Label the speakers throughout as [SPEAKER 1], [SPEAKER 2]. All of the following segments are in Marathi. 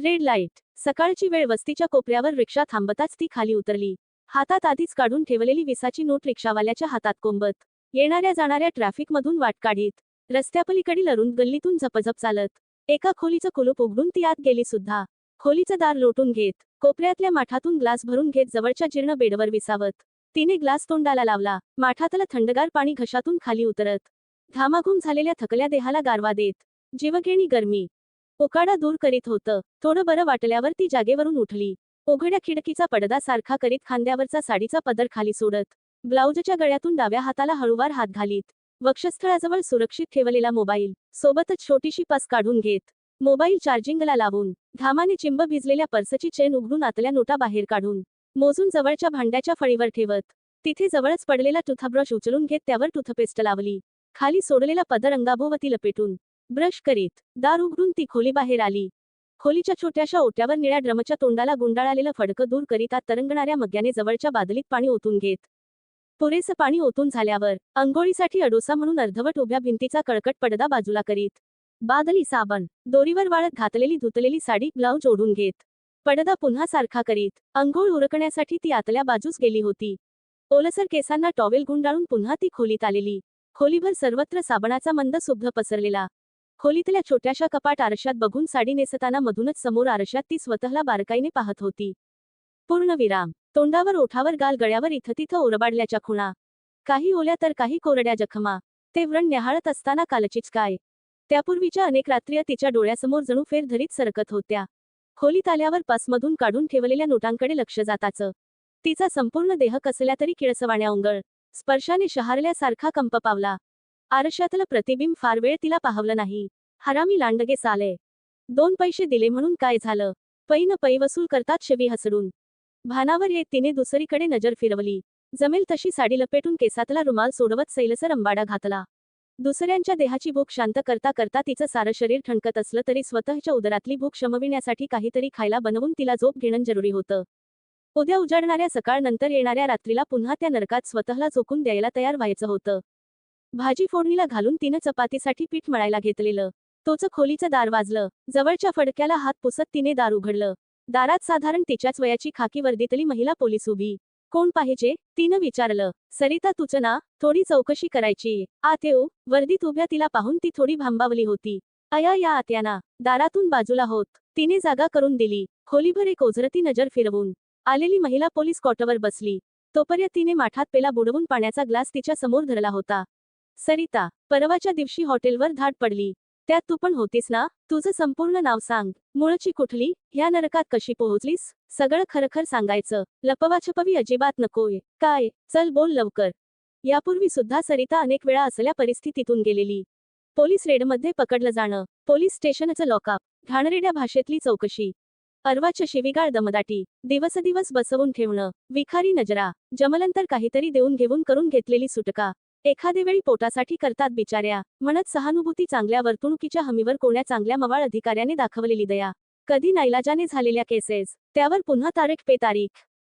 [SPEAKER 1] Red light. सकाळची वेळ वस्तीच्या कोपऱ्यावर रिक्षा थांबताच ती खाली उतरली. हातात आधीच काढून ठेवलेली विसाची नोट रिक्षावाल्याच्या हातात कोंबत. येणाऱ्या जाणाऱ्या ट्रॅफिकमधून वाट काढीत. रस्त्यापलीकडील अरुण गल्लीतून झपझप चालत. एका खोलीचं कुलूप उघडून ती आत गेली सुद्धा. खोलीचं दार लोटून घेत. कोपऱ्यातल्या माठातून ग्लास भरून घेत जवळच्या जीर्ण बेडवर विसावत. तिने ग्लास तोंडाला लावला. माठातलं थंडगार पाणी घशातून खाली उतरत. घामाघूम झालेल्या थकल्या देहाला गारवा देत. जीवघेणी गरमी. ओकाडा दूर करीत होतं. थोडं बरं वाटल्यावर ती जागेवरून उठली. ओघड्या खिडकीचा पडदा सारखा करीत खांद्यावरचा साडीचा पदर खाली सोडत ब्लाऊजच्या गळ्यातून डाव्या हाताला हळूवार हात घालीत. वक्षस्थळाजवळ सुरक्षित ठेवलेला मोबाईल सोबतच छोटीशी पास काढून घेत. मोबाईल चार्जिंगला लावून घामाने चिंब भिजलेल्या पर्सची चेन उघडून आतल्या नोटा बाहेर काढून मोजून जवळच्या भांड्याच्या फळीवर ठेवत. तिथे जवळच पडलेला टुथब्रश उचलून घेत त्यावर टूथपेस्ट लावली. खाली सोडलेला पदर अंगाभोवती लपेटून ब्रश करीत दार उघडून ती खोली बाहेर आली. खोलीच्या छोट्याशा ओट्यावर निळ्या ड्रमच्या तोंडाला गुंडाळालेलं फडकं दूर करीता तरंगणाऱ्या मग्याने जवळच्या बादलीत पाणी ओतून घेत. पुरेसं पाणी ओतून झाल्यावर अंघोळीसाठी अडोसा म्हणून अर्धवट उभ्या भिंतीचा कळकट पडदा बाजूला करीत. बादली साबण दोरीवर वाळत घातलेली धुतलेली साडी ब्लाऊज ओढून घेत. पडदा पुन्हा सारखा करीत अंघोळ उरकण्यासाठी ती आतल्या बाजूस गेली होती. ओलसर केसांना टॉवेल गुंडाळून पुन्हा ती खोलीत आलेली. खोलीभर सर्वत्र साबणाचा मंद सुब्ध पसरलेला. खोलीतल्या छोट्याशा कपाट आरशात बघून साडी नेसताना मधूनच समोर आरशात ती स्वतःला बारकाईने पाहत होती. पूर्ण विराम. तोंडावर ओठावर गाल गळ्यावर इथं तिथं ओरबाडल्याच्या खुणा. काही ओल्या तर काही कोरड्या जखमा. ते व्रण न्याहाळत असताना कालचीच काय. त्यापूर्वीच्या अनेक रात्री तिच्या डोळ्यासमोर जणू फेर धरीत सरकत होत्या. खोलीत आल्यावर पासमधून काढून ठेवलेल्या नोटांकडे लक्ष जाताचं. तिचा संपूर्ण देह कसल्या तरी किळसवाण्या उंगळ. स्पर्शाने शहारल्यासारखा कंप पावला. आरशातलं प्रतिबिंब फार वेळ तिला पाहवलं नाही. हरामी लांडगे साले दोन पैसे दिले म्हणून काय झालं? पै न पै वसूल करतात शेवी हसडून. भानावर येत तिने दुसरीकडे नजर फिरवली. जमेल तशी साडी लपेटून केसातला रुमाल सोडवत सैलसर अंबाडा घातला. दुसऱ्यांच्या देहाची भूक शांत करता करता तिचं सारं शरीर ठणकत असलं तरी स्वतःच्या उदरातली भूक शमविण्यासाठी काहीतरी खायला बनवून तिला झोप घेणं जरुरी होतं. उद्या उजाडणाऱ्या सकाळ नंतर येणाऱ्या रात्रीला पुन्हा त्या नरकात स्वतःला झोकून द्यायला तयार व्हायचं होतं. भाजी फोडणीला घालून तिनं चपातीसाठी पीठ मळायला घेतलेलं. तोच खोलीचं दार वाजलं. जवळच्या फडक्याला हात पुसत तिने दार उघडलं. दारात साधारण तिच्याच वयाची खाकी वर्दीतली महिला पोलीस उभी. कोण पाहिजे? तिनं विचारलं. सरिता तुझं ना? थोडी चौकशी करायची. आत येऊ. वर्दीत उभ्या तिला पाहून ती थोडी भांबावली होती. अया या आत्याना दारातून बाजूला होत. तिने जागा करून दिली. खोलीभर एक ओझरती नजर फिरवून. आलेली महिला पोलीस कॉटवर बसली. तोपर्यंत तिने माठात पेला बुडवून पाण्याचा ग्लास तिच्या समोर धरला होता. सरिता परवाच्या दिवशी हॉटेलवर धाड पडली. त्यात तू पण होतीस ना? तुझं संपूर्ण नाव सांग. मूळची कुठली? ह्या नरकात कशी पोहोचलीस? सगळं खरखर सांगायचं. लपवाछपवी अजिबात नकोय. काय? चल बोल लवकर. यापूर्वी सुद्धा सरिता अनेक वेळा असल्या परिस्थितीतून गेलेली. पोलीस रेडमध्ये पकडलं जाणं. पोलीस स्टेशनचं लॉकअप. घाणरेड्या भाषेतली चौकशी. अर्वाच्या शिविगाळ दमदाटी. दिवसदिवस बसवून ठेवणं. विखारी नजरा. जमलंतर काहीतरी देऊन घेऊन करून घेतलेली सुटका. एखादे वेळी पोटासाठी करतात बिचाऱ्या. म्हणत सहानुभूती चांगल्या वर्तणुकीच्या हमीवर कोण्या चांगल्या मवाळ अधिकाऱ्याने दाखवलेली दया. कधी नाईलाजाने झालेल्या केसेस. त्यावर पुन्हा तारीख पे तारीख.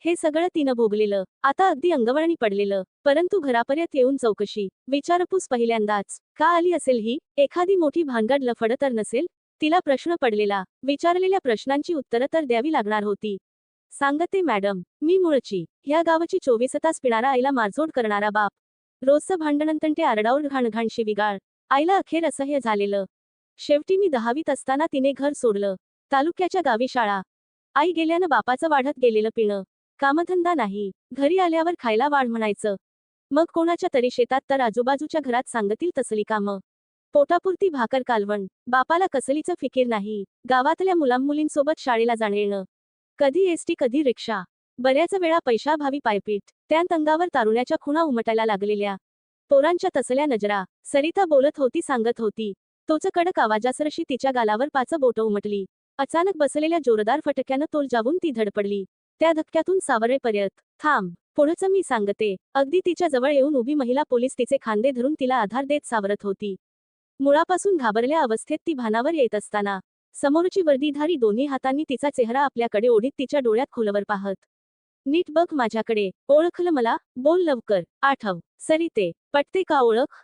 [SPEAKER 1] हे सगळं तिनं भोगलेलं. आता अगदी अंगवळणी पडलेलं. परंतु घरापर्यंत येऊन चौकशी. विचारपूस पहिल्यांदाच. का आली असेल ही? एखादी मोठी भानगड लफड तर नसेल? तिला प्रश्न पडलेला. विचारलेल्या प्रश्नांची उत्तरं तर द्यावी लागणार होती. सांगते मॅडम. मी मुळची. ह्या गावाची चोवीस तास पिणारा आईला मारझोड करणारा बाप. रोजचं भांडणंतन ते घाणघाणशी घाणघाण शिविगाळ आईला अखेर असह्य झालेलं. शेवटी मी दहावीत असताना तिने घर सोडलं. तालुक्याच्या गावी शाळा. आई गेल्यानं बापाचं वाढत गेलेलं पिणं. कामधंदा नाही. घरी आल्यावर खायला वाढ म्हणायचं. मग कोणाच्या तरी शेतात तर आजूबाजूच्या घरात सांगतील तसली कामं. पोटापुरती भाकर कालवण. बापाला कसलीचं फिकीर नाही. गावातल्या मुलांमुलींसोबत शाळेला जाणं येणं कधी एसटी कधी रिक्षा. बऱ्याच वेळा पैशाभावी पायपीट त्यात अंगावर तारुण्याच्या खुणा उमटायला लागलेल्या. पोरांच्या तसल्या नजरा सरिता बोलत होती सांगत होती. तोच कडक आवाजासरशी तिच्या गालावर पाच बोटं उमटली. अचानक बसलेल्या जोरदार फटक्यानं तोल जावून ती धडपडली. त्या धक्क्यातून सावरेपर्यंत थांब पुढचं मी सांगते. अगदी तिच्या जवळ येऊन उभी महिला पोलीस तिचे खांदे धरून तिला आधार देत सावरत होती. मुळापासून घाबरल्या अवस्थेत ती भानावर येत असताना समोरची वर्दीधारी दोन्ही हातांनी तिचा चेहरा आपल्याकडे ओढीत तिच्या डोळ्यात खोलवर पाहत नीट बघ माझ्याकडे. ओळखलं मला. बोल लवकर. आठव. सरिते पटते का ओळख?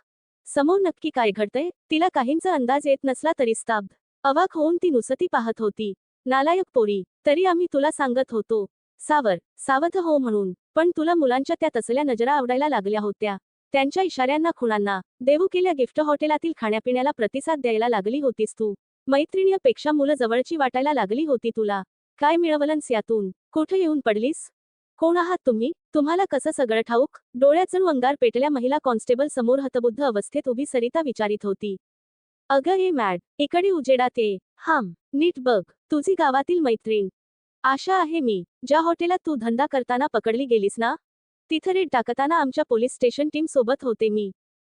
[SPEAKER 1] समोर नक्की काय घडतंय? तिला काहींचा अंदाज येत नसला तरी स्तब्ध. अवाक होऊन ती नुसती पाहत होती. नालायक पोरी. तरी आम्ही तुला सांगत होतो. सावर. सावध हो म्हणून. पण तुला मुलांच्या त्या तसल्या नजरा आवडायला लागल्या होत्या. त्यांच्या इशाऱ्यांना खुणांना. देऊ केल्या गिफ्ट हॉटेलातील खाण्यापिण्याला प्रतिसाद द्यायला लागली होतीस तू. मैत्रिणीपेक्षा मुलं जवळची वाटायला लागली होती तुला. काय मिळवलंस यातून? कुठे येऊन पडलीस? कोण आहात तुम्ही? तुम्हाला कसं सगळं ठाऊक? डोळ्याचं वंगार पेटल्या महिला कॉन्स्टेबल समोर हतबुद्ध अवस्थेत उभी सरिता विचारित होती. अगं हे मॅड इकडे उजेडात ये हाम नीट बघ तुझी गावातील मैत्रीण. आशा आहे मी ज्या हॉटेलात तू धंदा करताना पकडली गेलीस ना? तिथं रेट टाकताना आमच्या पोलीस स्टेशन टीम सोबत होते मी.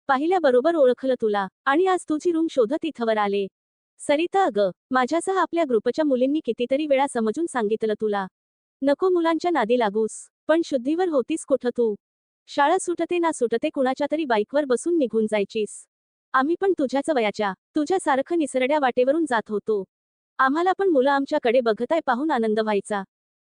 [SPEAKER 1] पाहिल्याबरोबर ओळखलं तुला आणि आज तुझी रूम शोधत इथवर आले. सरिता अगं माझ्यासह आपल्या ग्रुपच्या मुलींनी कितीतरी वेळा समजून सांगितलं तुला. नको मुलांच्या नादी लागूस पण शुद्धीवर होतीस कुठं तू? शाळा सुटते ना सुटते कुणाच्या तरी बाईकवर बसून निघून जायचीस. आम्ही पण तुझ्याच वयाच्या तुझ्यासारखं निसरड्या वाटेवरून जात होतो. आम्हाला पण मुलं आमच्याकडे बघताय पाहून आनंद व्हायचा.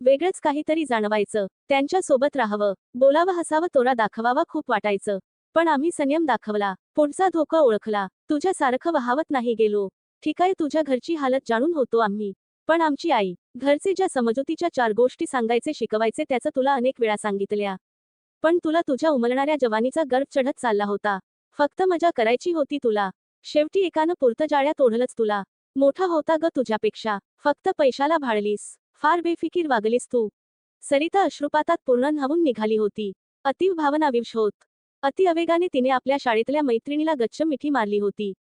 [SPEAKER 1] वेगळंच काहीतरी जाणवायचं त्यांच्यासोबत राहावं बोलावं हसावं तोरा दाखवावा खूप वाटायचं. पण आम्ही संयम दाखवला पुढचा धोका ओळखला तुझ्यासारखं वहावत नाही गेलो. ठीक आहे तुझ्या घरची हालत जाणून होतो आम्ही पण आमची आई घरचे ज्या समजुतीच्या चार गोष्टी सांगायचे शिकवायचे त्याचं तुला अनेक वेळा सांगितल्या. पण तुला तुझ्या उमलणाऱ्या जवानीचा गर्व चढत चालला होता. फक्त मजा करायची होती तुला. शेवटी एकानं पुरतं जाळ्यात ओढलंच तुला. मोठा होता ग तुझ्यापेक्षा. फक्त पैशाला भाळलीस. फार बेफिकीर वागलीस तू. सरिता अश्रुपातात पूर्ण न्हावून निघाली होती. अतीव भावनाविवश होत अति अवेगाने तिने आपल्या शाळेतल्या मैत्रिणीला गच्च मिठी मारली होती.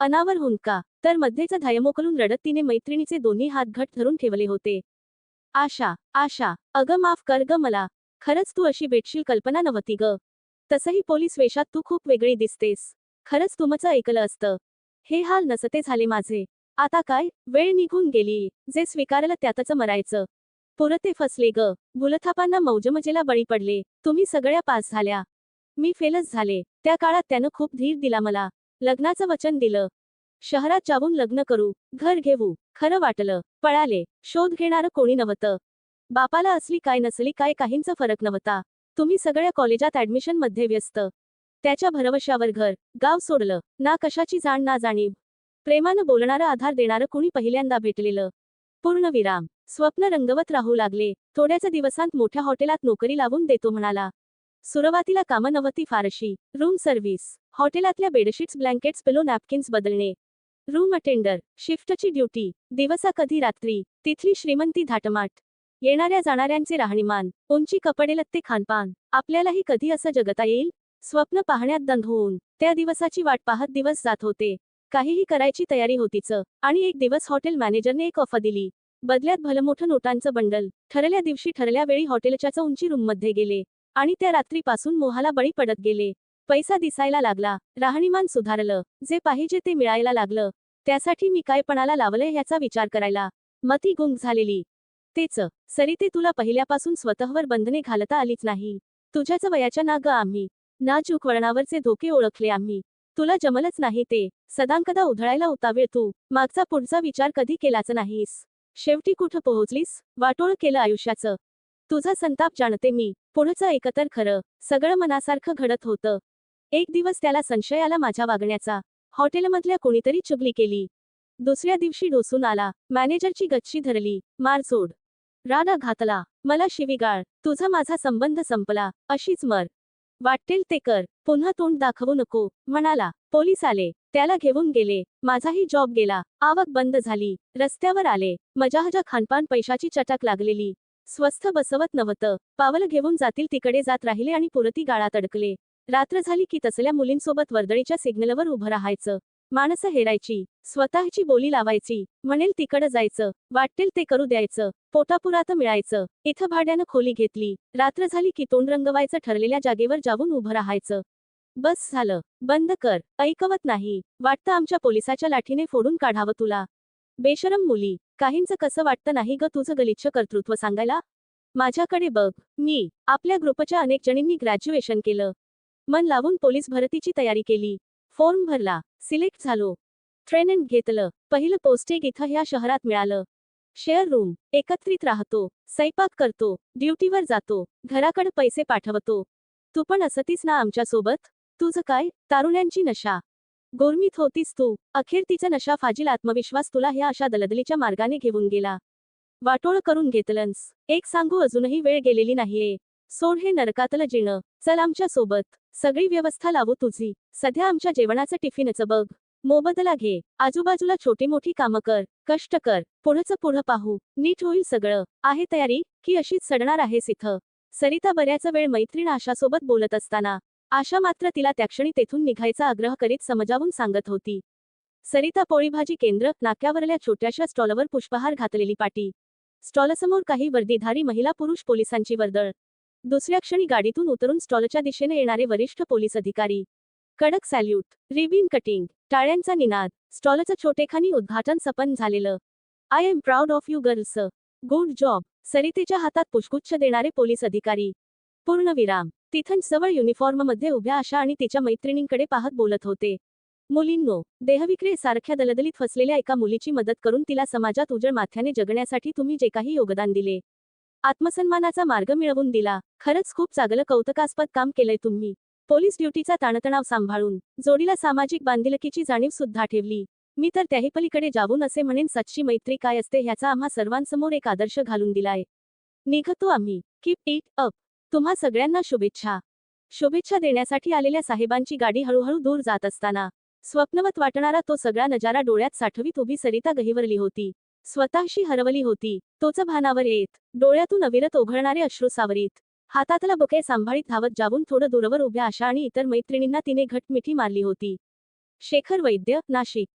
[SPEAKER 1] अनावर हुंका तर मध्येच धायमोकलून रडत तिने मैत्रिणीचे दोन्ही हात घट धरून ठेवले होते. आशा आशा अगं माफ कर ग मला. खरंच तू अशी भेटशील कल्पना नव्हती ग. तसही पोलीस वेशात तू खूप वेगळी दिसतेस. खरंच तुमचं ऐकलं असतं. हे हाल नसते झाले माझे. आता काय? वेळ निघून गेली. जे स्वीकारलं त्यातच मरायचं. पुरते फसले ग. बुलथापांना मौजमजेला बळी पडले. तुम्ही सगळ्या पास झाल्या. मी फेलच झाले. त्या काळात त्यानं खूप धीर दिला मला. लग्नाचं वचन दिलं. शहरात जाऊन लग्न करू घर घेऊ खरं वाटलं पळाले शोध घेणारं कोणी नव्हतं. बापाला असली काय नसली काय काहींचा फरक नव्हता. तुम्ही सगळ्या कॉलेजात ऍडमिशनमध्ये व्यस्त. त्याच्या भरवशावर घर गाव सोडलं ना कशाची जाण ना जाणीव. प्रेमानं बोलणारं आधार देणारं कुणी पहिल्यांदा भेटलेलं. पूर्ण विराम स्वप्न रंगवत राहू लागले थोड्याच दिवसांत मोठ्या हॉटेलात नोकरी लावून देतो म्हणाला. सुरुवातीला कामनवती फारशी. Room service. हॉटेलातल्या bedsheets blankets pillow napkins बदलणे. Room attender. शिफ्टची ड्युटी. दिवसा कधी रात्री. तिथली श्रीमंती धाटमाट. येणाऱ्या जाणाऱ्यांचे राहणीमान. उंची कपडे लत्ते खानपान. आपल्यालाही कधी असं जगता येईल? स्वप्न पाहण्यात दंध होऊन. त्या दिवसाची वाट पाहत दिवस जात होते. काहीही करायची तयारी होतीच. आणि एक दिवस हॉटेल मॅनेजरने एक ऑफर दिली. बदल्यात भलमोठं नोटांचं बंडल. ठरल्या दिवशी ठरल्या वेळी हॉटेलच्याच उंची रूममध्ये गेले. आणि त्या रात्रीपासून मोहाला बळी पडत गेले. पैसा दिसायला लागला. राहणीमान सुधारलं. जे पाहिजे ते मिळायला लागलं. त्यासाठी मी काय पणाला लावलंय ह्याचा विचार करायला. मती गुंग झालेली. तेच. सरिते तुला पहिल्यापासून स्वतःवर बंधने घालता आलीच नाही. तुझ्याच वयाच्या ना ग आम्ही. नाजूक वळणावरचे धोके ओळखले आम्ही. तुला जमलच नाही ते. सदांकदा उधळायला उतावेळ तू. मागचा पुढचा विचार कधी केलाच नाहीस. शेवटी कुठं पोहोचलीस? वाटोळ केलं आयुष्याचं. तुझा संताप जाणते मी. पुढचं एकतर खरं. सगळं मनासारखं घडत होतं. एक दिवस त्याला संशय आला माझ्या वागण्याचा. हॉटेलमधल्या कोणीतरी चुगली केली. दुसऱ्या दिवशी ढोसून आला. मॅनेजरची गच्ची धरली. मारसोड राडा घातला. मला शिवीगाळ. तुझा माझा संबंध संपला. अशीच मर. वाटेल ते कर. पुन्हा तोंड दाखवू नको. म्हणाला. पोलीस आले. त्याला घेऊन गेले. माझाही जॉब गेला. आवक बंद झाली. रस्त्यावर आले. मजाहजा खानपान पैशाची चटक लागलेली. स्वस्थ बसवत नव्हतं. पावलं घेऊन जातील तिकडे जात राहिले आणि पुरती गाळात अडकले रात्र झाली की तसल्या मुलींसोबत वर्दळीच्या सिग्नलवर उभं राहायचं. माणसं हेरायची. स्वतःची बोली लावायची. म्हणेल तिकडं जायचं. वाटेल ते करू द्यायचं. पोटापुरात मिळायचं. इथं भाड्यानं खोली घेतली. रात्र झाली की तोंड रंगवायचं ठरलेल्या जागेवर जाऊन उभं राहायचं. बस झालं. बंद कर. ऐकवत नाही. वाटतं आमच्या पोलिसाच्या लाठीने फोडून काढावं तुला. बेशरम मुली. काहींचं कसं वाटतं नाही ग तुझं गलिच्छ कर्तृत्व सांगायला? माझ्याकडे बघ मी आपल्या ग्रुपच्या अनेक जणींनी ग्रॅज्युएशन केलं. मन लावून पोलीस भरतीची तयारी केली. फॉर्म भरला सिलेक्ट झालो. ट्रेनिंग घेतलं पहिलं पोस्टेग इथं ह्या शहरात मिळालं. शेअर रूम एकत्रित राहतो स्वयंपाक करतो ड्युटीवर जातो घराकडे पैसे पाठवतो. तू पण असतीस ना आमच्यासोबत? तुझं काय? तारुण्यांची नशा. गोरमीत होतीस तू. अखेर तिचा नशा फाजील आत्मविश्वास तुला ह्या अशा दलदलीच्या मार्गाने घेऊन गेला. वाटोळ करून घेतलंस. एक सांगू अजूनही वेळ गेलेली नाहीये. सोड हे नरकातलं जिणं. चल आमच्यासोबत. सगळी व्यवस्था लावू तुझी. सध्या आमच्या जेवणाचं टिफिनचं बघ. मोबदला घे. आजूबाजूला छोटी मोठी कामं कर. कष्ट कर. पुढचं पुढं पाहू. नीट होईल सगळं. आहे तयारी? की अशीच सडणार आहेस इथं? सरिता बऱ्याच वेळ मैत्रीण आशासोबत बोलत असताना आशा मात्र तिला त्याक्षणी तेथून निघायचा आग्रह करीत समजावून सांगत होती. सरिता पोळीभाजी केंद्र नाक्यावरल्या छोट्याशा स्टॉलवर पुष्पहार घातलेली पाटी. स्टॉलसमोर काही वर्दीधारी महिला पुरुष पोलिसांची वर्दळ. दुसऱ्या क्षणी गाडीतून उतरून स्टॉलच्या दिशेने येणारे वरिष्ठ पोलीस अधिकारी. कडक सॅल्यूट रिबिन कटिंग टाळ्यांचा निनाद स्टॉलचं छोटेखानी उद्घाटन सपन झालेलं. I am proud of you girls. Good job. सरितेच्या हातात पुष्कुच्छ देणारे पोलीस अधिकारी. पूर्णविराम तिथं जवळ युनिफॉर्ममध्ये उभ्या आशा आणि तिच्या मैत्रिणींकडे पाहत बोलत होते. मुलींनो देहविक्रे सारख्या दलदलीत फसलेल्या एका मुलीची मदत करून तिला समाजात उजळ माथ्याने जगण्यासाठी तुम्ही जे काही योगदान दिले आत्मसन्मानाचा मार्ग मिळवून दिला. खरंच खूप चांगलं कौतुकास्पद काम केलंय तुम्ही. पोलीस ड्युटीचा ताणतणाव सांभाळून जोडीला सामाजिक बांधिलकीची जाणीव सुद्धा ठेवली. मी तर त्याही पलीकडे जाऊन असे म्हणेन सच्ची मैत्री काय असते ह्याचा आम्हा सर्वांसमोर एक आदर्श घालून दिलाय. निघतो आम्ही. Keep it up. तुम्हा सगळ्यांना शुभेच्छा. शुभेच्छा देण्यासाठी आलेल्या साहेबांची गाडी हळूहळू दूर जात असताना स्वप्नवत वाटणारा तो सगळा नजारा डोळ्यात साठवीत उभी सरिता गहिवरली होती. स्वतःशी हरवली होती. तोच भानावर येत डोळ्यातून अविरत ओघळणारे अश्रू सावरीत. हातातला बुके सांभाळीत धावत जाऊन थोडं दूरवर उभ्या आशा आणि इतर मैत्रिणींना तिने घटमिठी मारली होती. शेखर वैद्य नाशिक.